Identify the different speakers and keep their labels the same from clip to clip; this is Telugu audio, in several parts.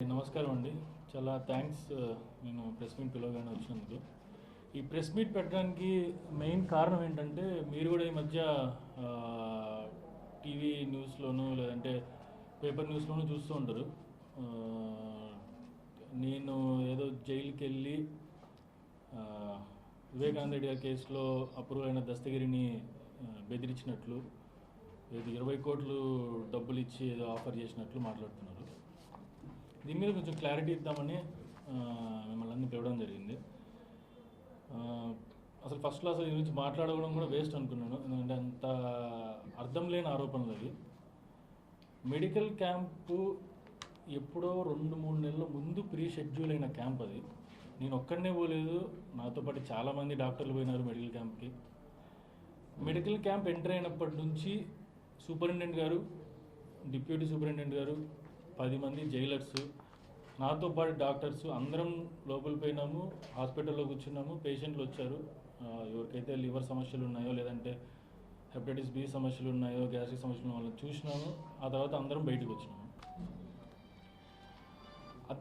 Speaker 1: నమస్కారం అండి. చాలా థ్యాంక్స్ uh, నేను ప్రెస్ మీట్ పిలవగానే వచ్చినందుకు. ఈ ప్రెస్ మీట్ పెట్టడానికి మెయిన్ కారణం ఏంటంటే మీరు కూడా ఈ మధ్య టీవీ న్యూస్లోను లేదంటే పేపర్ న్యూస్లోనూ చూస్తూ ఉంటారు. నేను ఏదో జైలుకి వెళ్ళి వివేకానంద రెడ్డి గారి కేసులో అప్రూవ్ అయిన దస్తగిరిని బెదిరించినట్లు ఏదో ఇరవై కోట్లు డబ్బులు ఇచ్చి ఏదో ఆఫర్ చేసినట్లు మాట్లాడుతున్నారు. దీని మీద కొంచెం క్లారిటీ ఇద్దామని మిమ్మల్ని అన్ని పిలవడం జరిగింది. అసలు ఫస్ట్లో అసలు దీని గురించి మాట్లాడడం కూడా వేస్ట్ అనుకున్నాను. ఎందుకంటే అంత అర్థం లేని ఆరోపణలు అవి. మెడికల్ క్యాంపు ఎప్పుడో రెండు మూడు నెలల ముందు ప్రీ షెడ్యూల్ అయిన క్యాంప్ అది. నేను ఒక్కడనే పోలేదు. నాతో పాటు చాలామంది డాక్టర్లు పోయినారు మెడికల్ క్యాంప్కి మెడికల్ క్యాంప్ ఎంటర్ అయినప్పటి నుంచి సూపరింటెండెంట్ గారు డిప్యూటీ సూపరింటెండెంట్ గారు పది మంది జైలర్స్ నాతో పాటు డాక్టర్స్ అందరం లోపల పోయినాము హాస్పిటల్లో కూర్చున్నాము పేషెంట్లు వచ్చారు. ఎవరికైతే లివర్ సమస్యలు ఉన్నాయో లేదంటే హెపటైటిస్ బి సమస్యలు ఉన్నాయో గ్యాస్ట్రిక్ సమస్యలు వాళ్ళని చూసినాము. ఆ తర్వాత అందరం బయటకు వచ్చినాము.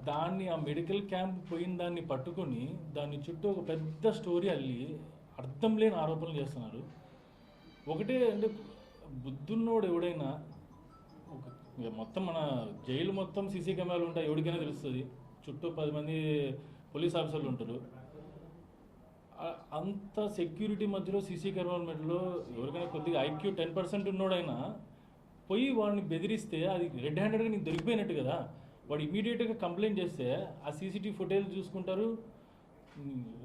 Speaker 1: దాన్ని ఆ మెడికల్ క్యాంప్ పోయిన దాన్ని పట్టుకొని దాని చుట్టూ ఒక పెద్ద స్టోరీ అల్లి అర్థం లేని ఆరోపణలు చేస్తున్నారు. ఒకటే అంటే బుద్ధున్నోడు ఎవడైనా ఇక మొత్తం మన జైలు మొత్తం సీసీ కెమెరాలు ఉంటాయి ఎవరికైనా తెలుస్తుంది. చుట్టూ పది మంది పోలీస్ ఆఫీసర్లు ఉంటారు. అంత సెక్యూరిటీ మధ్యలో సీసీ కెమెరాల మధ్యలో ఎవరికైనా కొద్దిగా ఐక్యూ టెన్ పర్సెంట్ ఉన్నోడైనా పోయి వాడిని బెదిరిస్తే అది రెడ్ హ్యాండెడ్గా నీకు దొరికిపోయినట్టు కదా. వాడు ఇమీడియట్గా కంప్లైంట్ చేస్తే ఆ సీసీటీవీ ఫుటేజ్ చూసుకుంటారు.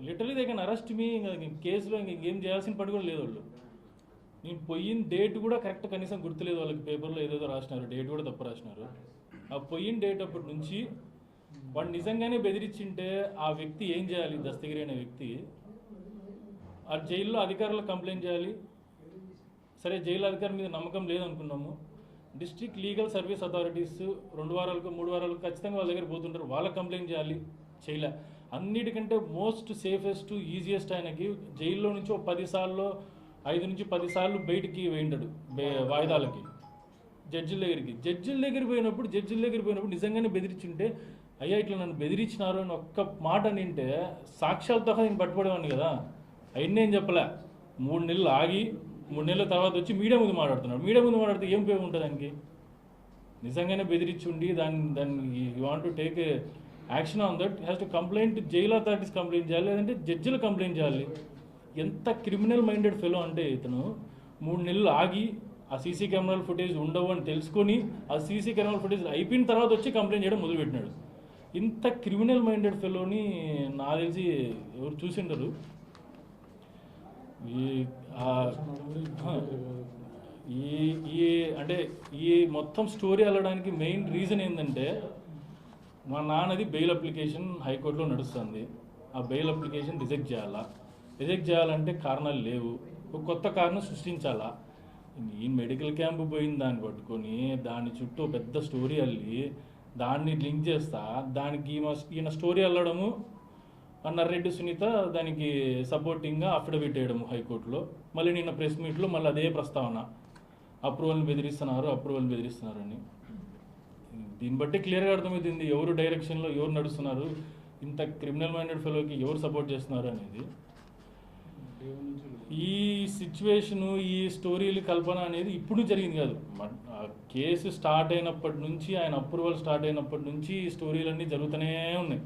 Speaker 1: లిటరలీ దగ్గర అరెస్ట్ మీ ఇంకా కేసులో ఇంక ఏం చేయాల్సిన పని కూడా లేదు వాళ్ళు. నేను పోయిన డేట్ కూడా కరెక్ట్ కనీసం గుర్తులేదు వాళ్ళకి పేపర్లో ఏదేదో రాసినారు డేట్ కూడా తప్పు రాసినారు. ఆ పోయిన డేట్ అప్పటి నుంచి వాడు నిజంగానే బెదిరించింటే ఆ వ్యక్తి ఏం చేయాలి? దస్తగిరి అనే వ్యక్తి ఆ జైల్లో అధికారులకు కంప్లైంట్ చేయాలి. సరే జైలు అధికారి మీద నమ్మకం లేదనుకున్నాము. డిస్ట్రిక్ట్ లీగల్ సర్వీస్ అథారిటీస్ రెండు వారాలకు మూడు వారాలకు ఖచ్చితంగా వాళ్ళ దగ్గర పోతుంటారు. వాళ్ళకి కంప్లైంట్ చేయాలి. చేయలే. అన్నిటికంటే మోస్ట్ సేఫెస్ట్ ఈజియెస్ట్ ఆయనకి జైల్లో నుంచి ఒక పది సార్లు ఐదు నుంచి పది సార్లు బయటికి వేయింటాడు బే- వాయిదాలకి. జడ్జిల దగ్గరికి. జడ్జిల దగ్గర పోయినప్పుడు జడ్జిల దగ్గర పోయినప్పుడు నిజంగానే బెదిరించుంటే అయ్యా ఇట్లా నన్ను బెదిరించినారు అని ఒక్క మాట నింటే సాక్ష్యాలతో నేను పట్టుబడేవాడిని కదా. అయిన నేను చెప్పలే. మూడు నెలలు ఆగి మూడు నెలల తర్వాత వచ్చి మీడియా ముందు మాట్లాడుతున్నాడు. మీడియా ముందు మాట్లాడితే ఏం ఉపయోగం ఉంటుంది దానికి? నిజంగానే బెదిరించి ఉండి దాన్ని దాన్ని you want to take action on that has to complaint jail authorities complaint చేయాలి. లేదంటే జడ్జిలు కంప్లైంట్ చేయాలి. ఎంత క్రిమినల్ మైండెడ్ ఫెలో అంటే ఇతను మూడు నెలలు ఆగి ఆ సీసీ కెమెరాల ఫుటేజ్ ఉండవు అని తెలుసుకొని ఆ సీసీ కెమెరాల ఫుటేజ్ అయిపోయిన తర్వాత వచ్చి కంప్లైంట్ చేయడం మొదలుపెట్టినాడు. ఇంత క్రిమినల్ మైండెడ్ ఫెలోని నా తెలిసి ఎవరు చూసిండరు? ఈ ఈ ఈ అంటే ఈ మొత్తం స్టోరీ వెళ్ళడానికి మెయిన్ రీజన్ ఏంటంటే మా నాన్నది బెయిల్ అప్లికేషన్ హైకోర్టులో నడుస్తుంది. ఆ బెయిల్ అప్లికేషన్ రిజెక్ట్ చేయాలా? రిజెక్ట్ చేయాలంటే కారణాలు లేవు. ఒక కొత్త కారణం సృష్టించాలా? ఈ మెడికల్ క్యాంప్ పోయిన దాన్ని పట్టుకొని దాని చుట్టూ పెద్ద స్టోరీ అల్లి దాన్ని లింక్ చేస్తా దానికి ఈయన స్టోరీ అల్లడము ఆ నర్రెడ్డి సునీత దానికి సపోర్టింగ్గా అఫిడవిట్ వేయడము హైకోర్టులో. మళ్ళీ నిన్న ప్రెస్ మీట్లో మళ్ళీ అదే ప్రస్తావన. అప్రూవల్ని బెదిరిస్తున్నారు అప్రూవల్ని బెదిరిస్తున్నారని. దీన్ని బట్టి క్లియర్గా అర్థమవుతుంది ఎవరు డైరెక్షన్లో ఎవరు నడుస్తున్నారు ఇంత క్రిమినల్ మైండెడ్ ఫెలోకి ఎవరు సపోర్ట్ చేస్తున్నారు అనేది. ఈ సిచ్యువేషను ఈ స్టోరీలు కల్పన అనేది ఇప్పుడు జరిగింది కాదు. ఆ కేసు స్టార్ట్ అయినప్పటి నుంచి ఆయన అప్రూవల్ స్టార్ట్ అయినప్పటి నుంచి ఈ స్టోరీలన్నీ జరుగుతూనే ఉన్నాయి.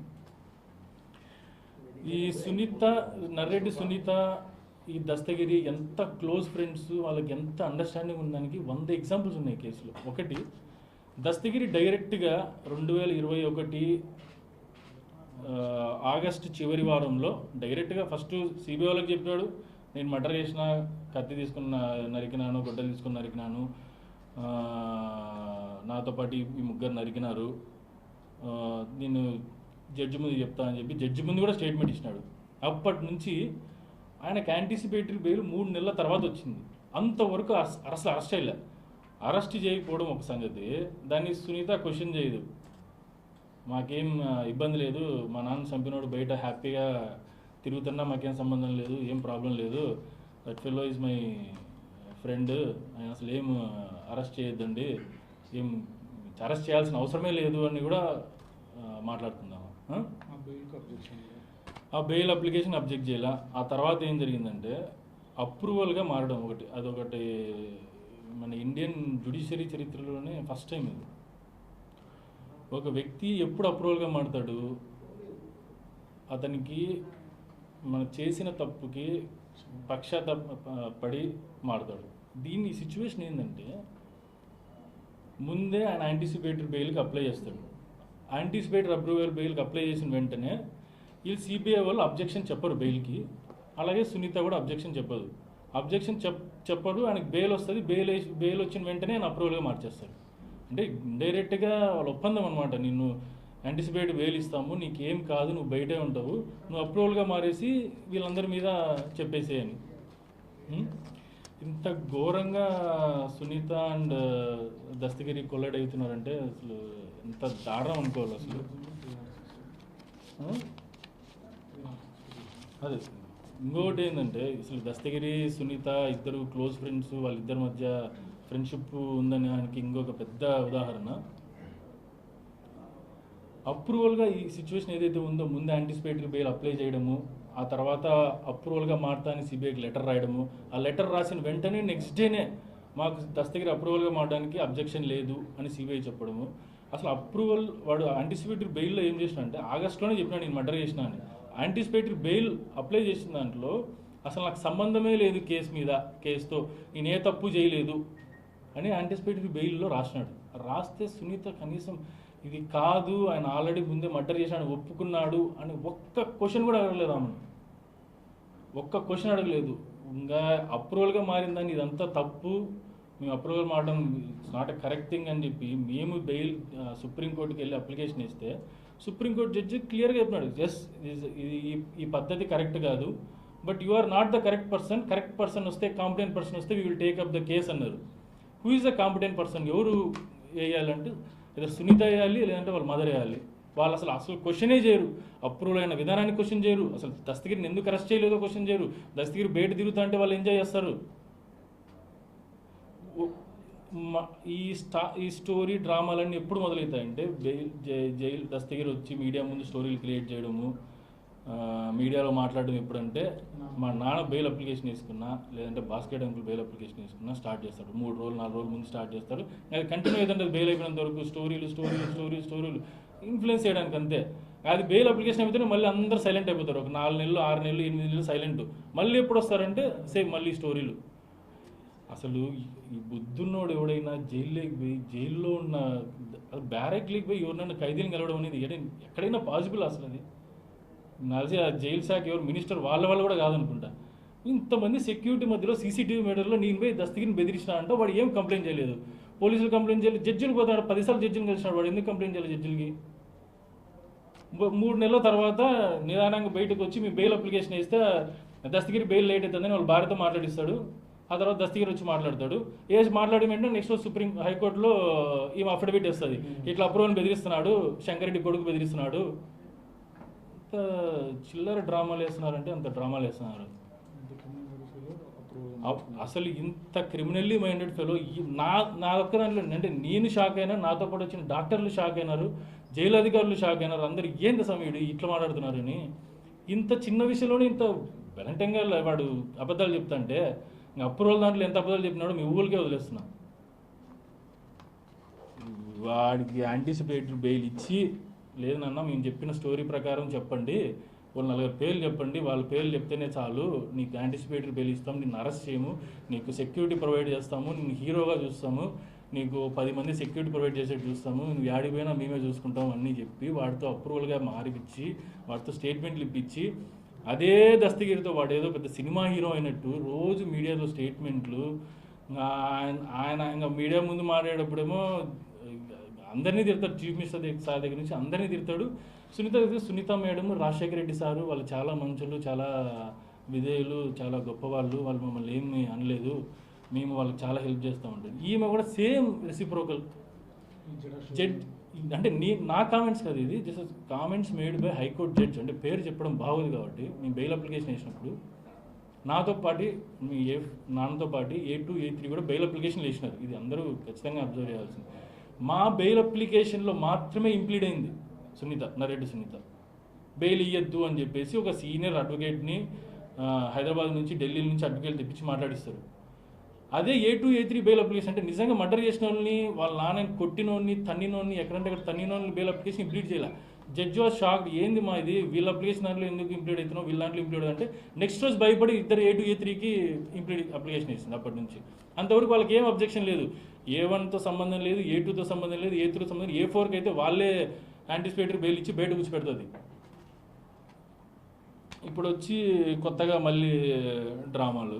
Speaker 1: ఈ సునీత నర్రెడ్డి సునీత ఈ దస్తగిరి ఎంత క్లోజ్ ఫ్రెండ్స్ వాళ్ళకి ఎంత అండర్స్టాండింగ్ ఉందానికి వంద ఎగ్జాంపుల్స్ ఉన్నాయి కేసులో. ఒకటి దస్తగిరి డైరెక్ట్గా రెండు వేల ఇరవై ఒకటి ఆగస్ట్ చివరి వారంలో డైరెక్ట్గా ఫస్ట్ సిబిఐ వాళ్ళకి చెప్పాడు నేను మర్డర్ చేసిన కత్తి తీసుకున్న నరికినాను గొడ్డలు తీసుకుని నరికినాను నాతో పాటు ఈ ముగ్గురు నరికినారు నేను జడ్జి ముందు చెప్తా అని చెప్పి జడ్జి ముందు కూడా స్టేట్మెంట్ ఇచ్చినాడు. అప్పటి నుంచి ఆయనకు యాంటిసిపేటరీ బెయిల్ మూడు నెలల తర్వాత వచ్చింది. అంతవరకు అస్- అసలు అరెస్ట్ చేయలే. అరెస్ట్ చేయకపోవడం ఒక సంగతి దాన్ని సునీత క్వశ్చన్ చేయదు. మాకేం ఇబ్బంది లేదు. మా నాన్న చంపినోడు బయట హ్యాపీగా తిరుగుతున్నా మాకేం సంబంధం లేదు ఏం ప్రాబ్లం లేదు. That fellow is my friend. ఆయన అసలు ఏం అరెస్ట్ చేయొద్దండి. ఏం అరెస్ట్ చేయాల్సిన అవసరమే లేదు అని కూడా
Speaker 2: అబ్జెక్షన్
Speaker 1: ఆ బెయిల్ అప్లికేషన్ అబ్జెక్ట్ చేయాల. ఆ తర్వాత ఏం జరిగిందంటే అప్రూవల్గా మారడం ఒకటి. అదొకటి మన ఇండియన్ జుడిషియరీ చరిత్రలోనే ఫస్ట్ టైం ఇది. ఒక వ్యక్తి ఎప్పుడు అప్రూవల్గా మారుతాడు? అతనికి మనం చేసిన తప్పుకి పక్షాత పడి మారుతాడు. దీని సిచ్యువేషన్ ఏంటంటే ముందే ఆయన యాంటిసిపేటెడ్ బెయిల్కి అప్లై చేస్తాడు. యాంటిసిపేటెడ్ అప్రూవల్ బెయిల్కి అప్లై చేసిన వెంటనే వీళ్ళు సిబిఐ వాళ్ళు అబ్జెక్షన్ చెప్పరు బెయిల్కి. అలాగే సునీత కూడా అబ్జెక్షన్ చెప్పదు. అబ్జెక్షన్ చెప్ చెప్పరు ఆయనకి బెయిల్ వస్తుంది బెయిల్ వేసి బెయిల్ వచ్చిన వెంటనే ఆయన అప్రూవల్గా మార్చేస్తాడు. అంటే డైరెక్ట్గా వాళ్ళ ఒప్పందం అనమాట నిన్ను యాంటిసిపేట్ వేలు ఇస్తాము నీకు ఏం కాదు నువ్వు బయటే ఉంటావు నువ్వు అప్రూవల్గా మారేసి వీళ్ళందరి మీద చెప్పేసేయని. ఇంత ఘోరంగా సునీత అండ్ దస్తగిరి కొల్లడ్ అవుతున్నారంటే అసలు ఎంత దారుణం అనుకోవాలి అసలు. అదే. ఇంకొకటి ఏంటంటే అసలు దస్తగిరి సునీత ఇద్దరు క్లోజ్ ఫ్రెండ్స్ వాళ్ళిద్దరి మధ్య ఫ్రెండ్షిప్ ఉందని దానికి ఇంకొక పెద్ద ఉదాహరణ. అప్రూవల్గా ఈ సిచ్యువేషన్ ఏదైతే ఉందో ముందు యాంటిసిపేటరీ బెయిల్ అప్లై చేయడము ఆ తర్వాత అప్రూవల్గా మారుతా అని సిబిఐకి లెటర్ రాయడము ఆ లెటర్ రాసిన వెంటనే నెక్స్ట్ డేనే మాకు దస్తగిరి అప్రూవల్గా మారడానికి అబ్జెక్షన్ లేదు అని సిబిఐ చెప్పడము. అసలు అప్రూవల్ వాడు యాంటిసిపేటరీ బెయిల్లో ఏం చేసిన అంటే ఆగస్ట్లోనే చెప్పినా నేను మర్డర్ చేసిన అని. యాంటిసిపేటరీ బెయిల్ అప్లై చేసిన దాంట్లో అసలు నాకు సంబంధమే లేదు కేసు మీద కేసుతో. నేను ఏ తప్పు చేయలేదు. అని యాంటిసిపేటరీ బెయిల్లో రాసినాడు. రాస్తే సునీత కనీసం ఇది కాదు ఆయన ఆల్రెడీ ముందే మర్డర్ చేశాడు ఒప్పుకున్నాడు అని ఒక్క క్వశ్చన్ కూడా అడగలేదు ఆమెను ఒక్క క్వశ్చన్ అడగలేదు. ఇంకా అప్రూవల్గా మారిందని ఇదంతా తప్పు. మేము అప్రూవల్ మారడం it's not a correct thing అని చెప్పి మేము బెయిల్ సుప్రీంకోర్టుకి వెళ్ళి అప్లికేషన్ ఇస్తే సుప్రీంకోర్టు జడ్జి క్లియర్గా చెప్పినాడు. జస్ట్ ఇది ఈ- ఈ పద్ధతి కరెక్ట్ కాదు but you are not the correct person correct person వస్తే కాంపిటెంట్ పర్సన్ వస్తే we will take up the case అన్నారు. Who is the competent person ఎవరు వేయాలంటే ఏదో సునీత వేయాలి లేదంటే వాళ్ళ మదర్ వేయాలి. వాళ్ళు అసలు అసలు క్వశ్చనే చేయరు. అప్రూవల్ అయిన విధానాన్ని క్వశ్చన్ చేయరు. అసలు దస్తగిరిని ఎందుకు అరెస్ట్ చేయలేదో క్వశ్చన్ చేయరు. దస్తగిరి బయట తిరుగుతా అంటే వాళ్ళు ఎంజాయ్ చేస్తారు. ఈ స్టా ఈ స్టోరీ డ్రామాలన్నీ ఎప్పుడు మొదలవుతాయంటే బెయిల్ జై- జైలు దస్తగిరి వచ్చి మీడియా ముందు స్టోరీలు క్రియేట్ చేయడము మీడియాలో మాట్లాడడం ఎప్పుడంటే మా నాన్న బెయిల్ అప్లికేషన్ వేసుకున్నా లేదంటే బాస్కెట్ అంకుల్ బెయిల్ అప్లికేషన్ వేసుకున్నా స్టార్ట్ చేస్తాడు. మూడు రోజులు నాలుగు రోజులు ముందు స్టార్ట్ చేస్తారు అది కంటిన్యూ ఏదంటే బెయిల్ అయిపోయినంత వరకు స్టోరీలు స్టోరీలు స్టోరీ స్టోరీలు ఇన్ఫ్లుయెన్స్ చేయడానికి అంతే. అది బెయిల్ అప్లికేషన్ అయిపోతే మళ్ళీ అందరూ సైలెంట్ అయిపోతారు. ఒక నాలుగు నెలలు ఆరు నెలలు ఎనిమిది నెలలు సైలెంట్. మళ్ళీ ఎప్పుడు వస్తారంటే సేమ్ మళ్ళీ స్టోరీలు. అసలు ఈ- బుద్ధున్నోడు ఎవడైనా జైల్లోకి పోయి జైల్లో ఉన్న బ్యారెక్లోకి పోయి ఎవరినైనా ఖైదీని కలవడం అనేది ఎక్కడైనా పాసిబుల్ అసలు అది. నాది ఆ జైలు శాఖ ఎవరు? మినిస్టర్ వాళ్ళ వాళ్ళు కూడా కాదనుకుంటా. ఇంతమంది సెక్యూరిటీ మధ్యలో సీసీటీవీ మీటర్లో నేను పోయి దస్తగిరిని బెదిరించినా అంటే వాడు ఏం కంప్లైంట్ చేయలేదు. పోలీసులు కంప్లైంట్ చేయలేదు. జడ్జిలు పోతాడు పదిసార్లు జడ్జిని కలిసినాడు వాడు. ఎందుకు కంప్లైంట్ చేయలేదు జడ్జిలకి? మూడు నెలల తర్వాత నిదానంగా బయటకు వచ్చి మీ బెయిల్ అప్లికేషన్ వేస్తే దస్తగిరి బెయిల్ లేట్ అవుతుందని వాళ్ళ భార్యతో మాట్లాడిస్తాడు. ఆ తర్వాత దస్తగిరి వచ్చి మాట్లాడతాడు. వేసి మాట్లాడి వెంటనే నెక్స్ట్ రోజు సుప్రీం హైకోర్టులో ఈమె అఫిడవిట్ వస్తుంది. ఇట్లా అప్రూవల్ బెదిరిస్తున్నాడు. శంకరెడ్డి కొడుకు బెదిరిస్తున్నాడు. ఎంత చిల్లర డ్రామాలు వేస్తున్నారంటే అంత డ్రామాలు వేస్తున్నారు. అసలు ఇంత క్రిమినల్లీ మైండెడ్ ఫెలో నా నా ఒక్క దాంట్లో అంటే నేను షాక్ అయినా నాతో పాటు వచ్చిన డాక్టర్లు షాక్ అయినారు జైలు అధికారులు షాక్ అయినారు. అందరు ఏంది సమయుడు ఇట్లా మాట్లాడుతున్నారని. ఇంత చిన్న విషయంలోనే ఇంత వెలంటంగా వాడు అబద్ధాలు చెప్తాంటే ఇంకా అప్రూవల్ దాంట్లో ఎంత అబద్ధాలు చెప్పినాడో మీ ఊళ్ళకే వదిలేస్తున్నా. వాడికి యాంటిసిపేటరీ బెయిల్ ఇచ్చి లేదు నాన్న మేము చెప్పిన స్టోరీ ప్రకారం చెప్పండి. వాళ్ళు నలుగురు పేర్లు చెప్పండి. వాళ్ళ పేర్లు చెప్తేనే చాలు. నీకు యాంటిసిపేటరీ పేర్లు ఇస్తాం. నిన్ను అరెస్ట్ చేయము. నీకు సెక్యూరిటీ ప్రొవైడ్ చేస్తాము. నిన్ను హీరోగా చూస్తాము. నీకు పది మంది సెక్యూరిటీ ప్రొవైడ్ చేసేట్టు చూస్తాము. నువ్వు యాడికి పోయినా మేమే చూసుకుంటాం అన్నీ చెప్పి వాడితో అప్రూవల్గా మారిపించి వాడితో స్టేట్మెంట్లు ఇప్పించి అదే దస్తగిరితో వాడు ఏదో పెద్ద సినిమా హీరో అయినట్టు రోజు మీడియాలో స్టేట్మెంట్లు ఇంకా ఆయన ఆయన ఇంకా మీడియా ముందు మాట్లాడేటప్పుడేమో అందరినీ తిడతాడు. చీఫ్ మినిస్టర్ దగ్గర సార్ దగ్గర నుంచి అందరినీ తిడతాడు. సునీత దగ్గర సునీత మేడం రాజశేఖర రెడ్డి సారు వాళ్ళు చాలా మంచులు చాలా విధేయులు చాలా గొప్పవాళ్ళు. వాళ్ళు మమ్మల్ని ఏమి అనలేదు. మేము వాళ్ళకి చాలా హెల్ప్ చేస్తూ ఉంటాం. ఈమె కూడా సేమ్ రెసిప్రోకల్ జడ్జ్ అంటే నీ నా కామెంట్స్ కాదు ఇది. Just comments made by high court judge. అంటే పేరు చెప్పడం బాగోదు కాబట్టి నేను బెయిల్ అప్లికేషన్ వేసినప్పుడు నాతో పాటు మీ ఏ నాన్నతో పాటు ఏ టూ ఏ త్రీ కూడా బెయిల్ అప్లికేషన్లు వేసినారు. ఇది అందరూ ఖచ్చితంగా అబ్జర్వ్ చేయాల్సింది. మా బెయిల్ అప్లికేషన్లో మాత్రమే ఇంప్లీడ్ అయింది. సునీత నరేటి సునీత. బెయిల్ ఇయ్యద్దు అని చెప్పేసి ఒక సీనియర్ అడ్వకేట్ని హైదరాబాద్ నుంచి ఢిల్లీ నుంచి అడ్వకేట్ తెప్పించి మాట్లాడిస్తారు. అదే A two A three bail application అంటే నిజంగా మర్డర్ చేసిన వాళ్ళని వాళ్ళ నాన్నని కొట్టినోడిని తన్నినోడిని ఎక్కడంటే అక్కడ తన్నినోడిని బెయిల్ అప్లికేషన్ ఇంప్లీట్ చేయాలి? జడ్జి వాజ్ షాక్ ఏంది మా ఇది? వీళ్ళ అప్లికేషన్ దాంట్లో ఎందుకు ఇంప్లీట్ అవుతున్నావు? వీళ్ళ దాంట్లో ఇంప్లీట్ అంటే నెక్స్ట్ రోజు భయపడి ఇద్దరు ఏ టూ ఏ త్రీకి ఇంప్లీట్ అప్లికేషన్ ఇస్తుంది అప్పటి నుంచి. అంతవరకు వాళ్ళకి ఏం అబ్జెక్షన్ లేదు. ఏ వన్తో సంబంధం లేదు ఏ టూతో సంబంధం లేదు ఏ త్రీతో సంబంధం ఏ ఫోర్కి అయితే వాళ్ళే యాంటిసిపేటరీ బెయిల్ ఇచ్చి బయట కూర్చోపెడుతుంది ఇప్పుడు వచ్చి కొత్తగా మళ్ళీ డ్రామాలు